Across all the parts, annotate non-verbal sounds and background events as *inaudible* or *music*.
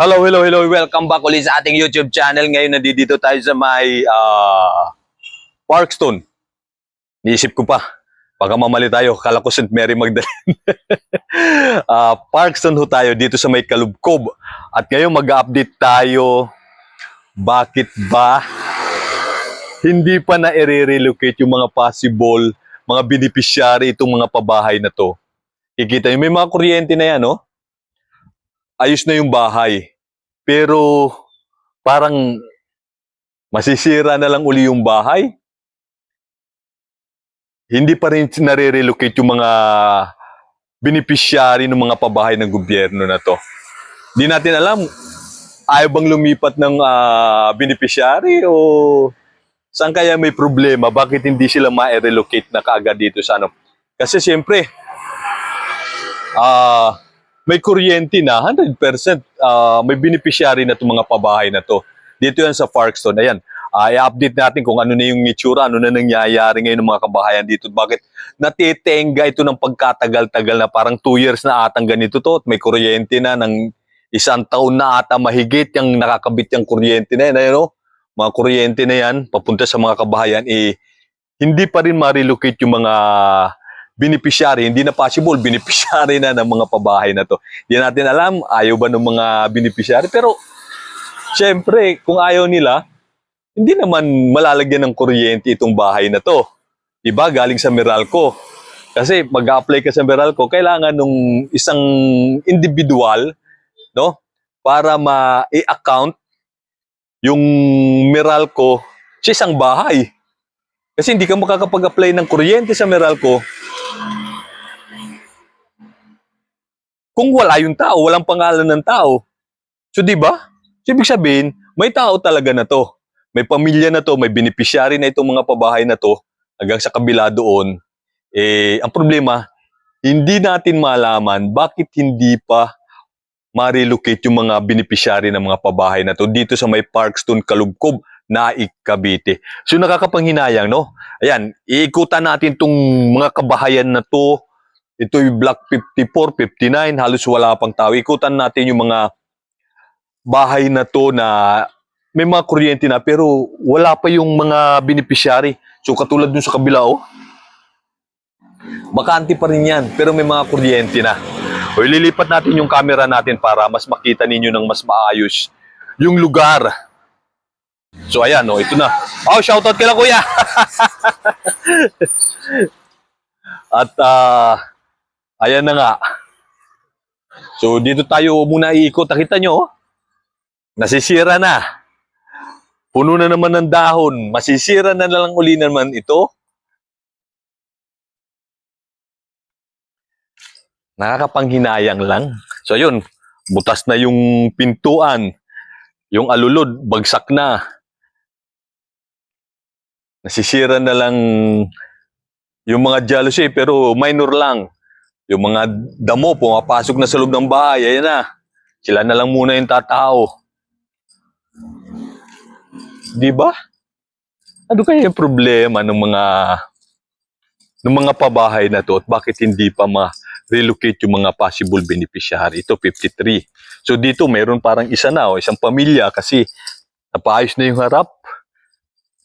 Hello, hello, hello. Welcome back ulit sa ating YouTube channel. Ngayon nandito tayo sa may ah, Parkstone. Niisip ko pa, baka mamali tayo. Kala ko St. Mary Magdalene. *laughs* Ah, Parkstone ho tayo dito sa may Kalubkob. At ngayon mag-update tayo. Bakit ba hindi pa na i-relocate yung mga possible mga beneficiary itong mga pabahay na to? Kikita nyo, may mga kuryente na yan, no? Ayos na yung bahay. Pero parang masisira na lang uli yung bahay. Hindi pa rin nare-relocate yung mga beneficiary ng mga pabahay ng gobyerno na to. Hindi natin alam, ayaw bang lumipat ng ah, beneficiary o saan kaya may problema? Bakit hindi sila ma-relocate na kaagad dito sa ano? Kasi siyempre, ah, may kuryente na, 100% ah, may beneficiary na itong mga pabahay na to. Dito yan sa Parkstone. Ayan, ah, i-update natin kung ano na yung itsura, ano na nangyayari ngayon ng mga kabahayan dito. Bakit natitenga ito ng pagkatagal-tagal na parang 2 years na atang ganito to at may kuryente na ng isang taon na ata mahigit yung nakakabit yung kuryente na yan. Ayun, no? Mga kuryente na yan, papunta sa mga kabahayan, eh, hindi pa rin ma-relocate yung mga beneficiary, hindi na possible, *laughs* beneficiary na ng mga pabahay na to. Hindi natin alam, ayaw ba ng mga beneficiary, pero syempre, kung ayaw nila, hindi naman malalagyan ng kuryente itong bahay na to. Diba? Galing sa Meralco. Kasi mag-apply ka sa Meralco, kailangan nung isang individual, no? Para ma-account yung Meralco sa isang bahay. Kasi hindi ka makakapag-apply ng kuryente sa Meralco kung wala yung tao, walang pangalan ng tao. So, di ba? So, ibig sabihin, may tao talaga na to. May pamilya na to, may beneficiary na itong mga pabahay na to, hanggang sa kabila doon. Eh, ang problema, hindi natin malaman bakit hindi pa ma-relocate yung mga beneficiary ng mga pabahay na to dito sa may Parkstone, Kalubkob, Naik, Cavite. So nakakapanghinayang, no? Ayan, iikutan natin tong mga kabahayan na to. Ito yung Block 54, 59, halos wala pang tao. Ikutan natin yung mga bahay na to na may mga kuryente na pero wala pa yung mga beneficiary. So katulad dun sa kabila, oh. Bakante pa rin yan, pero may mga kuryente na. O ililipat natin yung camera natin para mas makita ninyo ng mas maayos yung lugar. So ayan, no, ito na. Oh, shoutout kila kuya. *laughs* At ah, ayan na nga. So dito tayo muna iikot. Nakita nyo, oh. nasisira na. Puno na naman ng dahon. Masisira na lang uli naman ito. Nakakapanghinayang lang. So yun, butas na yung pintuan. Yung alulod, bagsak na. Nasisira na lang yung mga jealousy pero minor lang. Yung mga damo pumapasok na sa loob ng bahay, ayan na. Sila na lang muna yung tatao. Di ba? Ano kaya yung problema ng mga ng mga pabahay na to at bakit hindi pa ma-relocate yung mga possible beneficiary? Ito 53. So dito meron parang isa na o isang pamilya kasi napaayos na yung harap.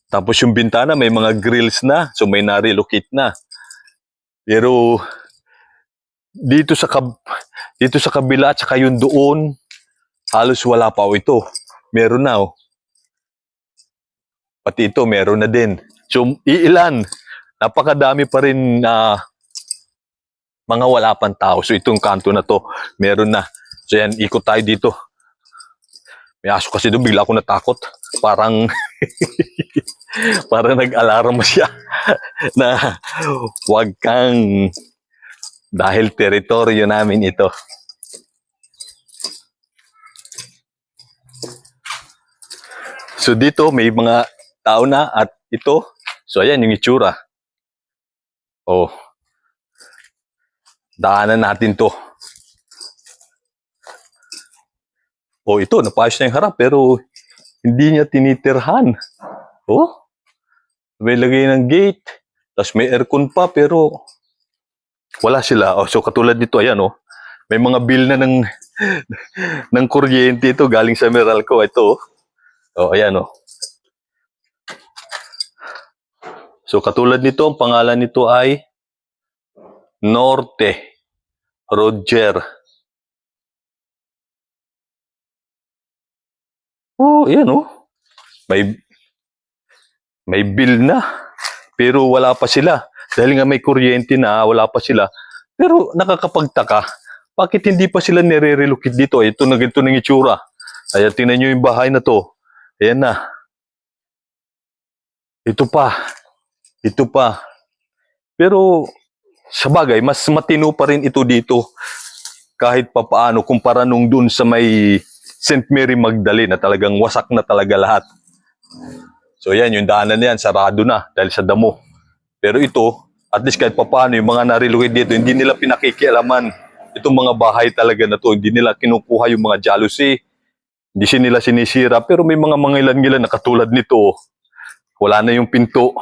Tapos yung bintana may mga grills na, so may na-relocate na. Pero dito sa kab dito sa kabila at saka yung doon, halos wala pa o ito. Meron na oh. Pati ito meron na din. So iilan, napakadami pa rin na mga wala pang tao. So itong kanto na to, meron na. So yan, ikot tayo dito. May aso kasi doon, bigla ako natakot. Parang, *laughs* *laughs* parang nag-alarm siya *laughs* na wag kang dahil teritoryo namin ito. So dito may mga tao na at ito, so ayan yung itsura. Oh. Daanan natin to. Oh, ito, napayos na yung harap pero hindi niya tinitirhan. Oh. May lagay ng gate. Tapos may aircon pa pero wala sila. Oh, so katulad dito, ayan oh. May mga bill na ng *laughs* ng kuryente ito galing sa Meralco. Ito, oh. Oh, ayan, oh. So, katulad nito, ang pangalan nito ay Norte Roger. Oh, ayan, oh. May, may bill na. Pero wala pa sila. Dahil nga may kuryente na, wala pa sila. Pero nakakapagtaka, bakit hindi pa sila nire-relocate dito? Ito na ganito ng itsura. Ayan, tingnan nyo yung bahay na to. Ayan na. Ito pa. Ito pa. Pero, sa bagay, mas matino pa rin ito dito. Kahit papaano, kumpara nung dun sa may St. Mary Magdalene na talagang wasak na talaga lahat. So yan, yung daanan na yan, sarado na dahil sa damo. Pero ito, at least kahit papaano, yung mga narilocate dito, hindi nila pinakikialaman itong mga bahay talaga na to. Hindi nila kinukuha yung mga jealousy. Hindi nila sinisira. Pero may mga mangilan-ngilan na katulad nito. Wala na yung pinto.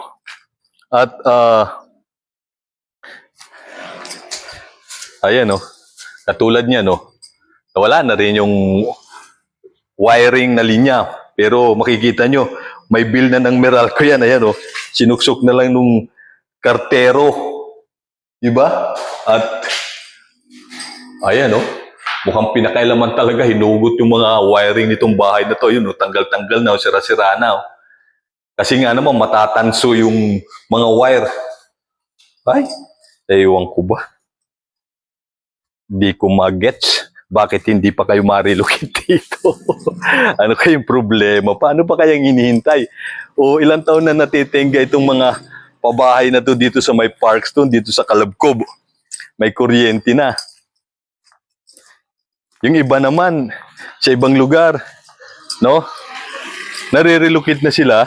At, ah, ayan, no. Katulad niya, no. Wala na rin yung wiring na linya. Pero makikita nyo, may bill na ng Meralco yan. Ayan, oh. Sinuksok na lang nung kartero. Diba? At, ayan, oh. Mukhang pinakailaman talaga. Hinugot yung mga wiring nitong bahay na to. Yun, oh. Tanggal-tanggal na, oh. Sira-sira na, oh. Kasi nga naman, matatanso yung mga wire. Ay, ewan ko ba? Di ko magets. Bakit hindi pa kayo marilocate *laughs* dito? ano kayong problema? Paano pa kayang hinihintay? O ilang taon na natitingga itong mga pabahay na to dito sa may Parkstone, dito sa Kalabkob. May kuryente na. Yung iba naman, sa ibang lugar, no? Nare-relocate na sila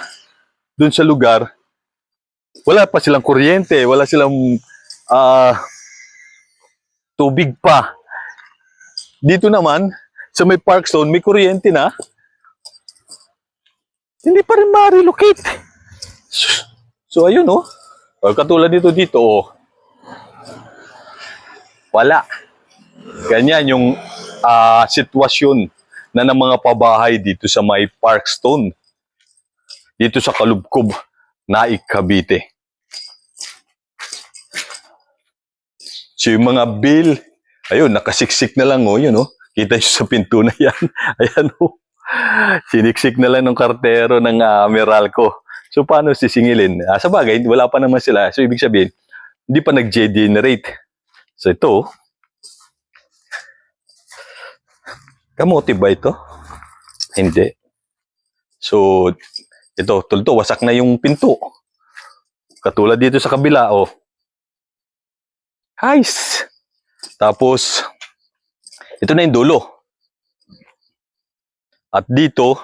dun sa lugar. Wala pa silang kuryente, wala silang ah, tubig pa. Dito naman, sa may Parkstone, may kuryente na. Hindi pa rin ma-relocate. So, ayun oh. Katulad nito dito oh. Wala. Ganyan yung ah, sitwasyon na ng mga pabahay dito sa may Parkstone. Dito sa Kalubkob, Naik, Cavite. So yung mga bill, ayun, nakasiksik na lang, oh, yun, oh. Kita nyo sa pinto na yan. *laughs* Ayan, oh. Siniksik na lang ng kartero ng ah, Meralco. So, paano sisingilin? Ah, sa bagay, wala pa naman sila. So, ibig sabihin, hindi pa nag-generate. So, ito, oh. kamote ba ito? Hindi. So, ito, tulto, wasak na yung pinto. Katulad dito sa kabila, oh. Guys! Tapos, ito na yung dulo. At dito,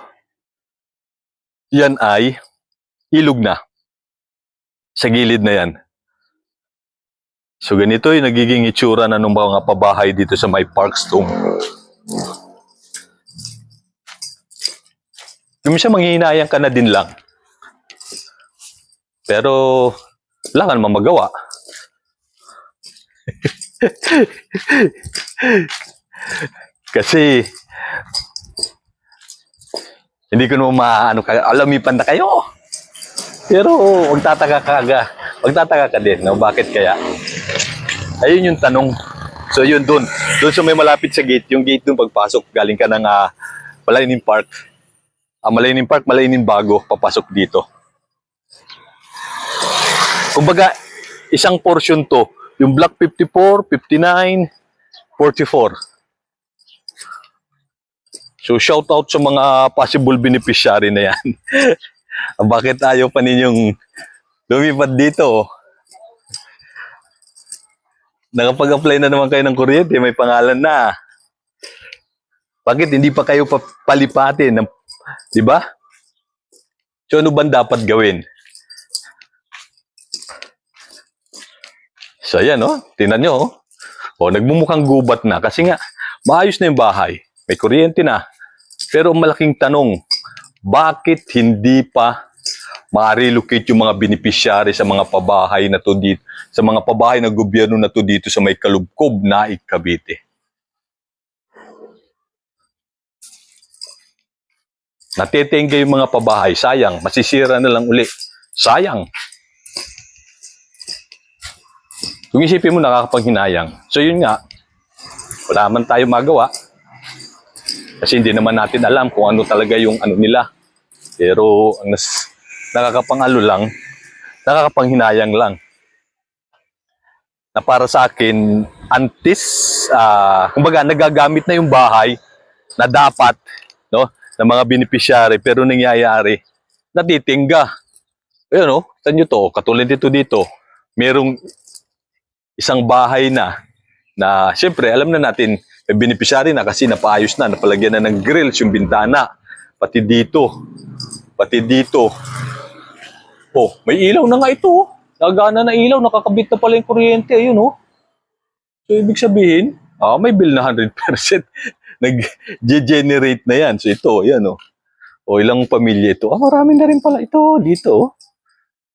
yan ay ilog na. Sa gilid na yan. So ganito yung nagiging itsura na ng mga pabahay dito sa may Parkstone. Yung siya manghihinayang ka na din lang. Pero, wala ka naman magawa. *laughs* *laughs* Kasi, hindi ko naman maano ka, alamipan na kayo. Pero, magtataka ka ka, magtataka ka din, no? bakit kaya? Ayun yung tanong. So, yun dun. Dun sa may malapit sa gate, yung gate dun pagpasok, galing ka ng uh, Malaining Park. Ah, Malaining Park, Malaining Bago, papasok dito. Kumbaga, isang portion to. Yung block 54, 59, 44. So shout out sa mga possible beneficiary na yan. *laughs* Bakit ayaw pa ninyong lumipat dito? Nakapag-apply na naman kayo ng kuryente, may pangalan na. Bakit hindi pa kayo pa- palipatin? Di ba? So ano ba dapat gawin? So, ayan, oh. Tingnan nyo, oh. oh. Nagmumukhang gubat na. Kasi nga, maayos na yung bahay. May kuryente na. Pero malaking tanong, bakit hindi pa ma-relocate yung mga beneficiary sa mga pabahay na to dito, sa mga pabahay na gobyerno na to dito sa may kalubkob na Cavite? Natitengga yung mga pabahay, sayang, masisira na lang uli. Sayang. Kung isipin mo, nakakapanghinayang. So yun nga, wala man tayo magawa. Kasi hindi naman natin alam kung ano talaga yung ano nila. Pero ang nas, nakakapangalo lang, nakakapanghinayang lang. Na para sa akin, antis, ah, kumbaga nagagamit na yung bahay na dapat, no, ng mga beneficiary pero nangyayari, natitingga. Ayun, no, saan nyo to? Katulad dito dito, merong isang bahay na, na siyempre, alam na natin, may beneficiary na kasi napaayos na, napalagyan na ng grills yung bintana. Pati dito, pati dito. Oh, may ilaw na nga ito. oh. Nagana na ilaw, nakakabit na pala yung kuryente. Ayun, oh. So, ibig sabihin, ah, may bill na 100%. *laughs* Nag-generate na yan. So, ito, yan, oh. O, ilang pamilya ito. Ah, marami na rin pala ito dito, oh.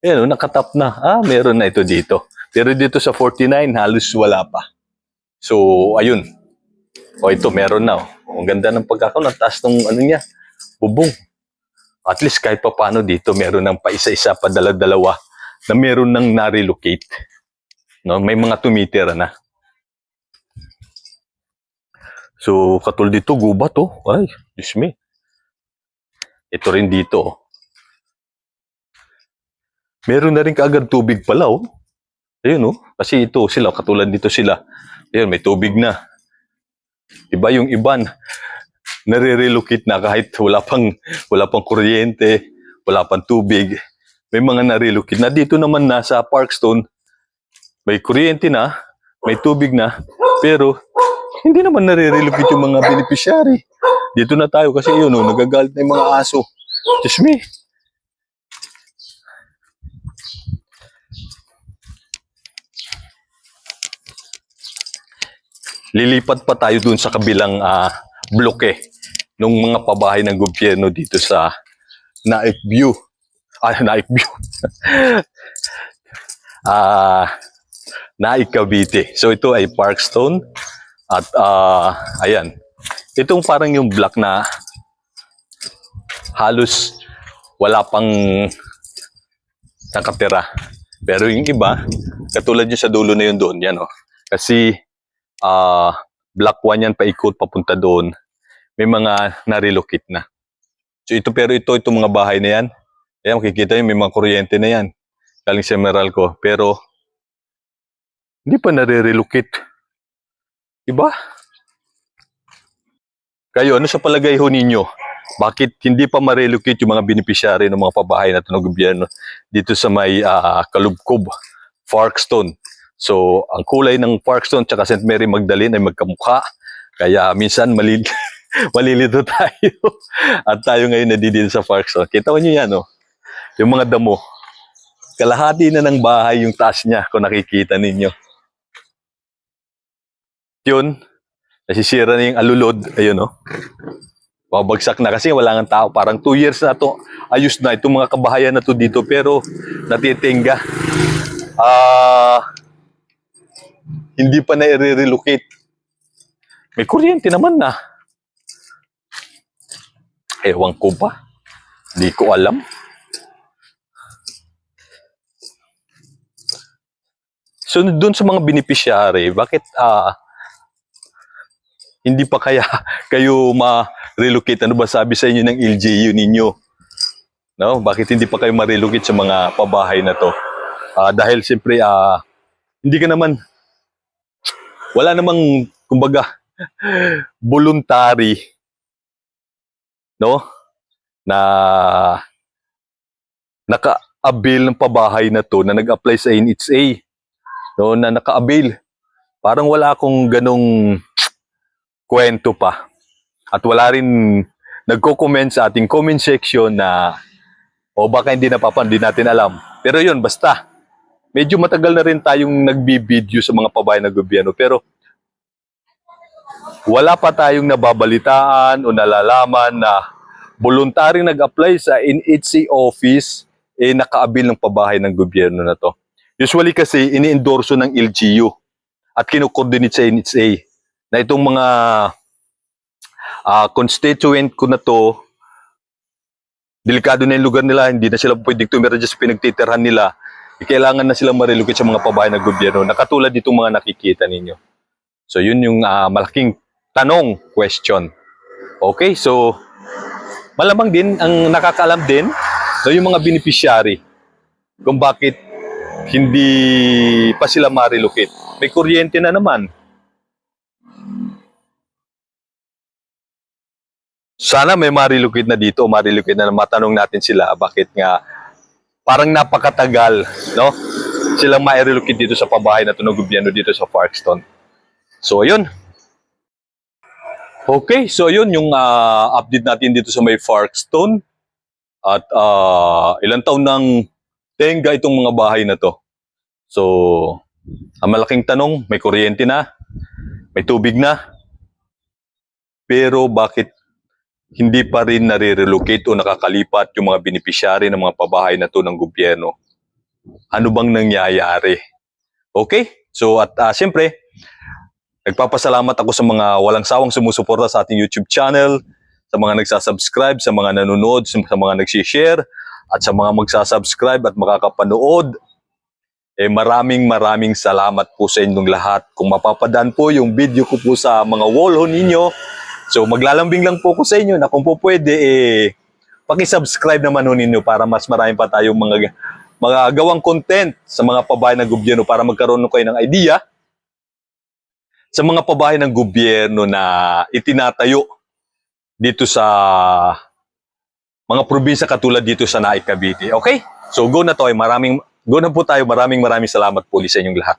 Ayan, oh, nakatap na. Ah, meron na ito dito. Pero dito sa 49, halos wala pa. So, ayun. O, ito, meron na, oh. Ang ganda ng pagkakaroon. Ang taas ng, ano niya, bubong. At least kahit pa paano dito, meron ng pa isa-isa, pa dala-dalawa na meron nang na-relocate. No, may mga tumitira na. So, katulad dito, gubat oh. Ay, Diyos me. Ito rin dito. oh. Meron na rin kaagad tubig pala oh. Ayun oh. Kasi ito sila, katulad dito sila. Ayun, may tubig na. Iba yung iban. Nare-relocate na kahit wala pang, wala pang kuryente, wala pang tubig. May mga na-relocate na. Dito naman na sa Parkstone, may kuryente na, may tubig na, pero hindi naman nare-relocate yung mga beneficiary. Dito na tayo kasi yun, oh, nagagalit na yung mga aso. Just me. Lilipat pa tayo dun sa kabilang ah, bloke ng mga pabahay ng gobyerno dito sa Naik View. Ah, *laughs* Naik View. *laughs* Ah, Naik Cavite. So ito ay Parkstone at ah, ayan. Itong parang yung block na halos wala pang nakatira. Pero yung iba, katulad yung sa dulo na yun doon, yan oh. Kasi ah block 1 yan paikot papunta doon. May mga na-relocate na. So ito pero ito itong mga bahay na yan. Ayan makikita niyo may mga kuryente na yan. Galing sa Meralco. Pero hindi pa nare-relocate. Diba? Kayo, ano sa palagay ho ninyo? Bakit hindi pa ma-relocate yung mga beneficiary ng mga pabahay na ito ng gobyerno dito sa may ah, Kalubkob, Parkstone? So, ang kulay ng Parkstone tsaka St. Mary Magdalene ay magkamukha. Kaya minsan malil *laughs* malilito tayo. At tayo ngayon nandito sa Parkstone. Kita mo nyo yan, oh. Yung mga damo. Kalahati na ng bahay yung taas niya kung nakikita ninyo. Yun, nasisira na yung alulod. Ayun, oh. Babagsak na kasi wala nga tao. Parang two years na to. Ayos na itong mga kabahayan na to dito pero natitingga. Ah, hindi pa na i-relocate. May kuryente naman na. Ewan ko ba? Hindi ko alam. So doon sa mga beneficiary, bakit ah hindi pa kaya *laughs* kayo ma-relocate? Ano ba sabi sa inyo ng LGU ninyo? No? Bakit hindi pa kayo ma-relocate sa mga pabahay na to? Ah, dahil siyempre, ah, hindi ka naman, wala namang, kumbaga, voluntary, no? Na naka-avail ng pabahay na to na nag-apply sa NHA, no? Na naka-avail. Parang wala akong ganong kwento pa. At wala rin nagko-comment sa ating comment section na o baka hindi napapan, hindi natin alam. Pero yun, basta. Medyo matagal na rin tayong nagbibideo sa mga pabahay na gobyerno. Pero wala pa tayong nababalitaan o nalalaman na voluntaring nag-apply sa NHC office eh nakaabil ng pabahay ng gobyerno na to. Usually kasi ini-endorso ng LGU at kino-coordinate sa NHA na itong mga ah, constituent ko na to delikado na yung lugar nila, hindi na sila pwedeng tumira dyan sa pinagtitirhan nila, kailangan na silang marilocate sa mga pabahay ng gobyerno na katulad ditong mga nakikita ninyo. So yun yung ah, malaking tanong, question. Okay, so malamang din, ang nakakaalam din, so yung mga beneficiary, kung bakit hindi pa sila marilocate. May kuryente na naman. Sana may marilocate na dito, marilocate na matanong natin sila bakit nga parang napakatagal, no? Silang ma-relocate dito sa pabahay na to ng gobyerno dito sa Parkston. So, yun. Okay, so yun yung ah, update natin dito sa may Parkston. At ah, ilang taon nang tenga itong mga bahay na to. So, ang malaking tanong, may kuryente na, may tubig na, pero bakit hindi pa rin nare-relocate o nakakalipat yung mga beneficiary ng mga pabahay na to ng gobyerno? Ano bang nangyayari? Okay? So at ah, siyempre, nagpapasalamat ako sa mga walang sawang sumusuporta sa ating YouTube channel, sa mga nagsasubscribe, sa mga nanonood, sa mga nagsishare, at sa mga magsasubscribe at makakapanood. Eh maraming maraming salamat po sa inyong lahat. Kung mapapadaan po yung video ko po sa mga wall ho ninyo, so maglalambing lang po ko sa inyo na kung po pwede, eh, pakisubscribe naman ho ninyo para mas marami pa tayong mga, mga gawang content sa mga pabahay ng gobyerno para magkaroon kayo ng idea sa mga pabahay ng gobyerno na itinatayo dito sa mga probinsya katulad dito sa Naik Cavite. Okay? So go na to maraming go na po tayo. Maraming maraming salamat po sa inyong lahat.